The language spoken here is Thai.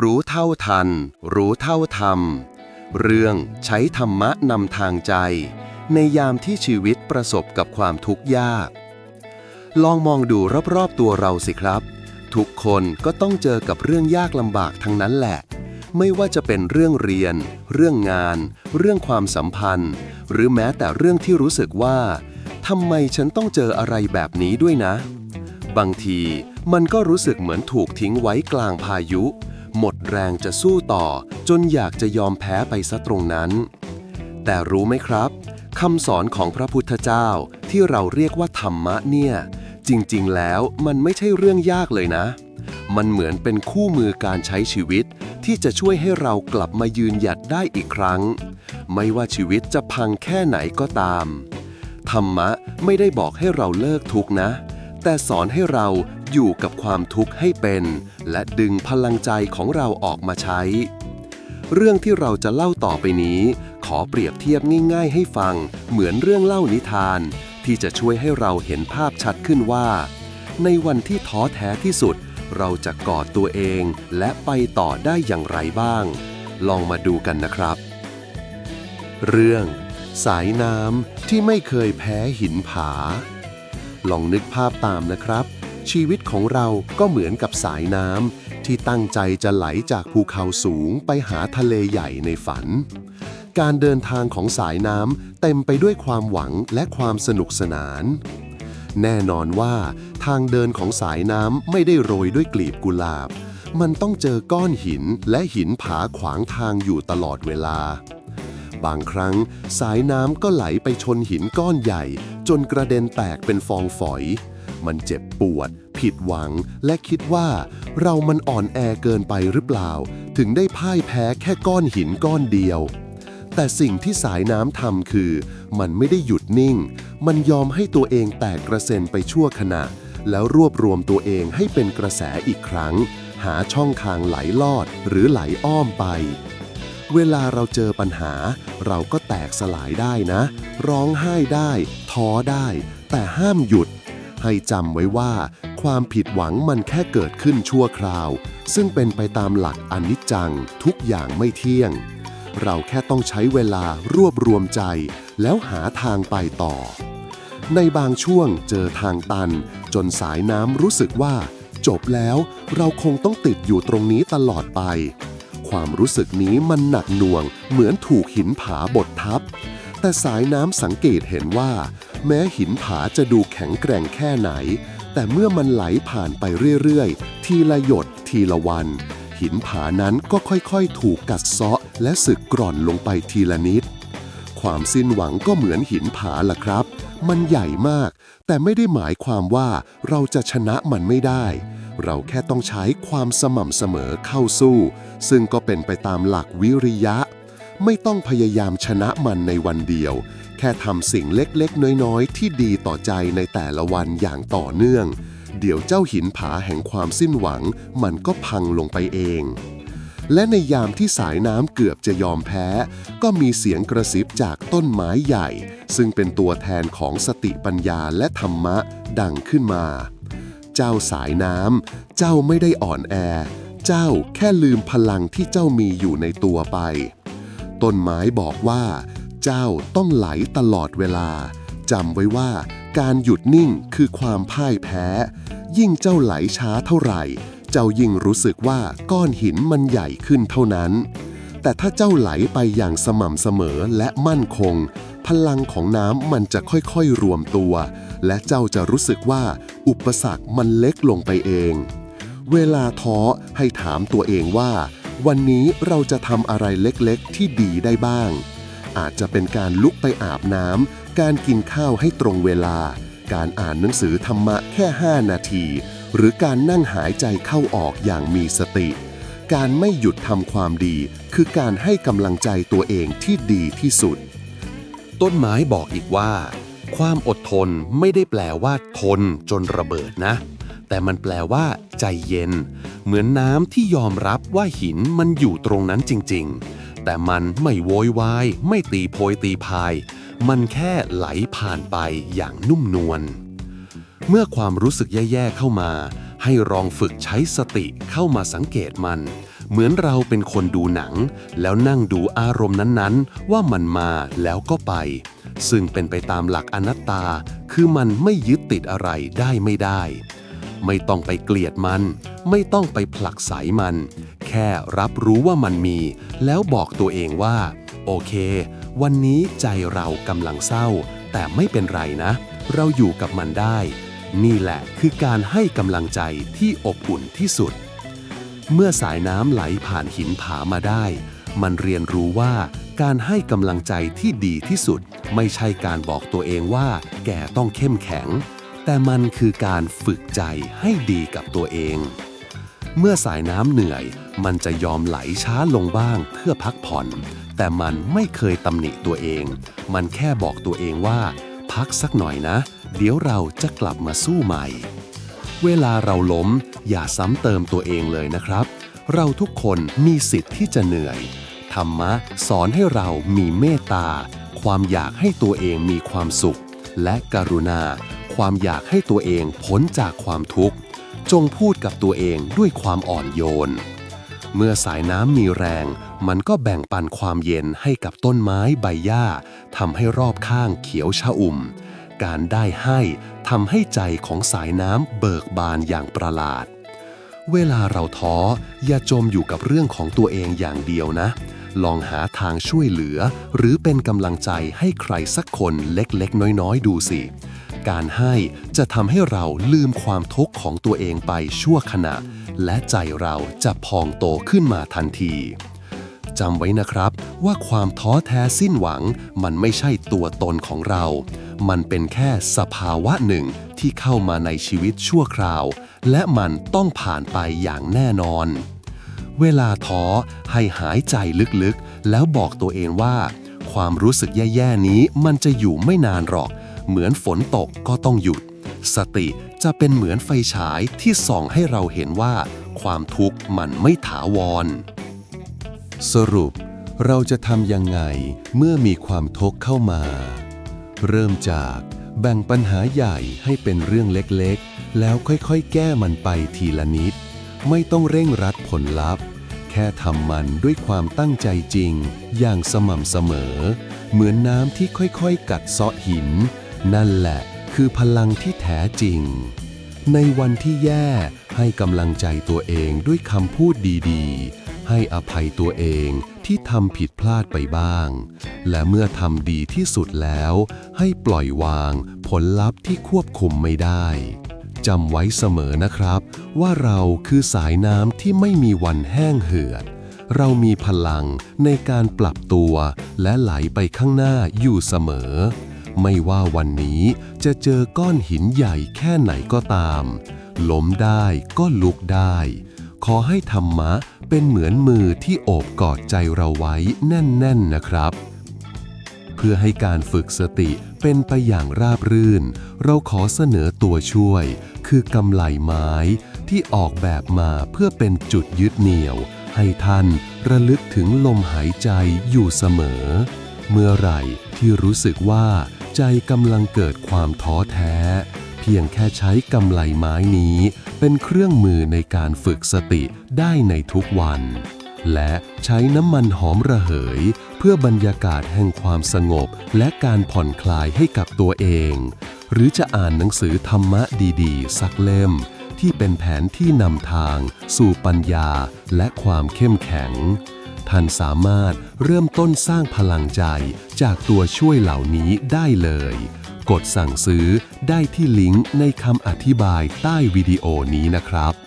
รู้เท่าทัน รู้เท่าธรรม เรื่องใช้ธรรมะนำทางใจ ในยามที่ชีวิตประสบกับความทุกข์ยาก ลองมองดูรอบๆตัวเราสิครับ ทุกคนก็ต้องเจอกับเรื่องยากลำบากทั้งนั้นแหละ ไม่ว่าจะเป็นเรื่องเรียน เรื่องงาน เรื่องความสัมพันธ์ หรือแม้แต่เรื่องที่รู้สึกว่าทำไมฉันต้องเจออะไรแบบนี้ด้วยนะ บางทีมันก็รู้สึกเหมือนถูกทิ้งไว้กลางพายุ หมดแรงจะสู้ต่อ จนอยากจะยอมแพ้ไปซะตรงนั้น แต่รู้ไหมครับคำสอนของพระพุทธเจ้าที่เราเรียกว่าธรรมะเนี่ย จริงๆ แล้วมันไม่ใช่เรื่องยากเลยนะ มันเหมือนเป็นคู่มือการใช้ชีวิต ที่จะช่วยให้เรากลับมายืนหยัดได้อีกครั้ง ไม่ว่าชีวิตจะพังแค่ไหนก็ตาม ธรรมะไม่ได้บอกให้เราเลิกทุกนะ แต่สอนให้เราอยู่กับความทุกข์ให้เป็น และดึงพลังใจของเราออกมาใช้ เรื่องที่เราจะเล่าต่อไปนี้ ขอเปรียบเทียบง่ายๆให้ฟัง เหมือนเรื่องเล่านิทาน ที่จะช่วยให้เราเห็นภาพชัดขึ้นว่า ในวันที่ท้อแท้ที่สุด เราจะกอดตัวเองและไปต่อได้อย่างไรบ้าง ลองมาดูกันนะครับ เรื่อง สายน้ำที่ไม่เคยแพ้หินผา ลองนึกภาพตามนะครับ ชีวิตของเราก็เหมือนกับสายน้ำที่ตั้งใจจะไหลจากภูเขาสูงไปหาทะเลใหญ่ในฝัน การเดินทางของสายน้ำเต็มไปด้วยความหวังและความสนุกสนาน แน่นอนว่า ทางเดินของสายน้ำไม่ได้โรยด้วยกลีบกุหลาบ มันต้องเจอก้อนหินและหินผาขวางทางอยู่ตลอดเวลา บางครั้งสายน้ำก็ไหลไปชนหินก้อนใหญ่ จนกระเด็นแตกเป็นฟองฝอย มันเจ็บปวด ผิดหวัง และคิดว่า เรามันอ่อนแอเกินไปหรือเปล่า ถึงได้พ่ายแพ้แค่ก้อนหินก้อนเดียวแต่สิ่งที่สายน้ำทำคือ มันไม่ได้หยุดนิ่ง มันยอมให้ตัวเองแตกกระเซ็นไปชั่วขณะ แล้วรวบรวมตัวเองให้เป็นกระแสอีกครั้ง หาช่องทางไหลลอดหรือไหลอ้อมไป เวลาเราเจอปัญหา เราก็แตกสลายได้นะ ร้องไห้ได้ ท้อได้ แต่ห้ามหยุด ให้จำไว้ว่า ความผิดหวังมันแค่เกิดขึ้นชั่วคราว ซึ่งเป็นไปตามหลักอนิจจัง ทุกอย่างไม่เที่ยง เราแค่ต้องใช้เวลารวบรวมใจ แล้วหาทางไปต่อ ในบางช่วงเจอทางตัน จนสายน้ำรู้สึกว่า จบแล้วเราคงต้องติดอยู่ตรงนี้ตลอดไป ความรู้สึกนี้มันหนักหน่วง เหมือนถูกหินผาบดทับ แต่สายน้ำสังเกตเห็นว่า แม้หินผาจะดูแข็งแกร่งแค่ไหน แต่เมื่อมันไหลผ่านไปเรื่อยๆ ทีละหยดทีละวัน หินผานั้นก็ค่อยๆ ถูกกัดเซาะและสึกกร่อนลงไปทีละนิด ความสิ้นหวังก็เหมือนหินผาล่ะครับ มันใหญ่มาก แต่ไม่ได้หมายความว่าเราจะชนะมันไม่ได้ เราแค่ต้องใช้ความสม่ำเสมอเข้าสู้ ซึ่งก็เป็นไปตามหลักวิริยะ ไม่ต้องพยายามชนะมันในวันเดียว แค่ทำสิ่งเล็กๆ น้อยๆ ที่ดีต่อใจในแต่ละวันอย่างต่อเนื่อง เดี๋ยวเจ้าหินผาแห่งความสิ้นหวัง มันก็พังลงไปเอง และในยามที่สายน้ำเกือบจะยอมแพ้ ก็มีเสียงกระซิบจากต้นไม้ใหญ่ ซึ่งเป็นตัวแทนของสติปัญญาและธรรมะดังขึ้นมา เจ้าสายน้ำ เจ้าไม่ได้อ่อนแอ เจ้าแค่ลืมพลังที่เจ้ามีอยู่ในตัวไป ต้นไม้บอกว่า เจ้าต้องไหลตลอดเวลาจำไว้ว่าการหยุดนิ่งคือความพ่ายแพ้ ยิ่งเจ้าไหลช้าเท่าไหร่ เจ้ายิ่งรู้สึกว่าก้อนหินมันใหญ่ขึ้นเท่านั้น แต่ถ้าเจ้าไหลไปอย่างสม่ำเสมอและมั่นคง พลังของน้ำมันจะค่อยๆรวมตัว และเจ้าจะรู้สึกว่า อุปสรรคมันเล็กลงไปเอง เวลาท้อให้ถามตัวเองว่า วันนี้เราจะทำอะไรเล็กๆ ที่ดีได้บ้าง อาจจะเป็นการลุกไปอาบน้ำการกินข้าวให้ตรงเวลา การอ่านหนังสือธรรมะแค่ 5 นาที หรือการนั่งหายใจเข้าออกอย่างมีสติ การไม่หยุดทำความดี คือการให้กำลังใจตัวเองที่ดีที่สุด ต้นไม้บอกอีกว่า ความอดทนไม่ได้แปลว่าทนจนระเบิดนะ แต่มันแปลว่า ใจเย็น เหมือนน้ำที่ยอมรับว่าหินมันอยู่ตรงนั้นจริง ๆ แต่มันไม่โวยวาย ไม่ตีโพยตีพาย มันแค่ไหลผ่านไปอย่างนุ่มนวล เมื่อความรู้สึกแย่ๆเข้ามา ให้ลองฝึกใช้สติเข้ามาสังเกตมัน เหมือนเราเป็นคนดูหนัง แล้วนั่งดูอารมณ์นั้นๆ ว่ามันมาแล้วก็ไป ซึ่งเป็นไปตามหลักอนัตตา คือมันไม่ยึดติดอะไรได้ไม่ได้ ไม่ต้องไปเกลียดมัน ไม่ต้องไปผลักไสมัน แค่รับรู้ว่ามันมี แล้วบอกตัวเองว่า โอเค วันนี้ใจเรากำลังเศร้า แต่ไม่เป็นไรนะ เราอยู่กับมันได้ นี่แหละคือการให้กำลังใจที่อบอุ่นที่สุด เมื่อสายน้ำไหลผ่านหินผามาได้ มันเรียนรู้ว่าการให้กำลังใจที่ดีที่สุด ไม่ใช่การบอกตัวเองว่า แกต้องเข้มแข็ง แต่มันคือการฝึกใจให้ดีกับตัวเอง เมื่อสายน้ำเหนื่อย มันจะยอมไหลช้าลงบ้างเพื่อพักผ่อน แต่มันไม่เคยตำหนิตัวเอง มันแค่บอกตัวเองว่า พักสักหน่อยนะเเดี๋ยวเราจะกลับมาสู้ใหม่ เวลาเราล้ม อย่าซ้ำเติมตัวเองเลยนะครับ เราทุกคนมีสิทธิ์ที่จะเหนื่อย ธรรมะสอนให้เรามีเมตตา ความอยากให้ตัวเองมีความสุข และกรุณา ความอยากให้ตัวเองพ้นจากความทุกข์ จงพูดกับตัวเองด้วยความอ่อนโยน เมื่อสายน้ำมีแรง มันก็แบ่งปันความเย็นให้กับต้นไม้ใบหญ้าทำให้รอบข้างเขียวชอุ่ม การได้ให้ทำให้ใจของสายน้ำเบิกบานอย่างประหลาด เวลาเราท้ออย่าจมอยู่กับเรื่องของตัวเองอย่างเดียวนะ ลองหาทางช่วยเหลือ หรือเป็นกำลังใจให้ใครสักคนเล็กๆ น้อยๆ ดูสิ การให้จะทำให้เราลืมความทุกข์ของตัวเองไปชั่วขณะ และใจเราจะพองโตขึ้นมาทันทีจำไว้นะครับว่าความท้อแท้สิ้นหวังมันไม่ใช่ตัวตนของเรา มันเป็นแค่สภาวะหนึ่งที่เข้ามาในชีวิตชั่วคราว และมันต้องผ่านไปอย่างแน่นอน เวลาท้อให้หายใจลึกๆ แล้วบอกตัวเองว่า ความรู้สึกแย่ๆนี้มันจะอยู่ไม่นานหรอก เหมือนฝนตกก็ต้องหยุด สติจะเป็นเหมือนไฟฉายที่ส่องให้เราเห็นว่า ความทุกข์มันไม่ถาวร สรุป เราจะทำยังไงเมื่อมีความทุกข์เข้ามา เริ่มจากแบ่งปัญหาใหญ่ให้เป็นเรื่องเล็กๆ แล้วค่อยๆ แก้มันไปทีละนิด ไม่ต้องเร่งรัดผลลัพธ์ แค่ทำมันด้วยความตั้งใจจริง อย่างสม่ำเสมอ เหมือนน้ำที่ค่อยๆ กัดเซาะหิน นั่นแหละคือพลังที่แท้จริง ในวันที่แย่ให้กำลังใจตัวเองด้วยคำพูดดีๆ ให้อภัยตัวเองที่ทำผิดพลาดไปบ้าง และเมื่อทำดีที่สุดแล้ว ให้ปล่อยวางผลลัพธ์ที่ควบคุมไม่ได้จำไว้เสมอนะครับ ว่าเราคือสายน้ำที่ไม่มีวันแห้งเหือด เรามีพลังในการปรับตัวและไหลไปข้างหน้าอยู่เสมอ ไม่ว่าวันนี้จะเจอก้อนหินใหญ่แค่ไหนก็ตาม ล้มได้ก็ลุกได้ ขอให้ธรรมะ เป็นเหมือนมือที่โอบกอดใจเราไว้แน่นๆนะครับ เพื่อให้การฝึกสติเป็นไปอย่างราบรื่น เราขอเสนอตัวช่วย คือกำไลไม้ที่ออกแบบมาเพื่อเป็นจุดยึดเหนี่ยว ให้ท่านระลึกถึงลมหายใจอยู่เสมอ เมื่อไหร่ที่รู้สึกว่าใจกำลังเกิดความท้อแท้ พียงแค่ใช้กำไลไม้นี้ เป็นเครื่องมือในการฝึกสติได้ในทุกวัน และใช้น้ำมันหอมระเหย เพื่อบรรยากาศแห่งความสงบ และการผ่อนคลายให้กับตัวเอง หรือจะอ่านหนังสือธรรมะดีๆ สักเล่ม ที่เป็นแผนที่นำทาง สู่ปัญญาและความเข้มแข็งท่านสามารถเริ่มต้นสร้างพลังใจจากตัวช่วยเหล่านี้ได้เลย กดสั่งซื้อได้ที่ลิงก์ในคำอธิบายใต้วิดีโอนี้นะครับ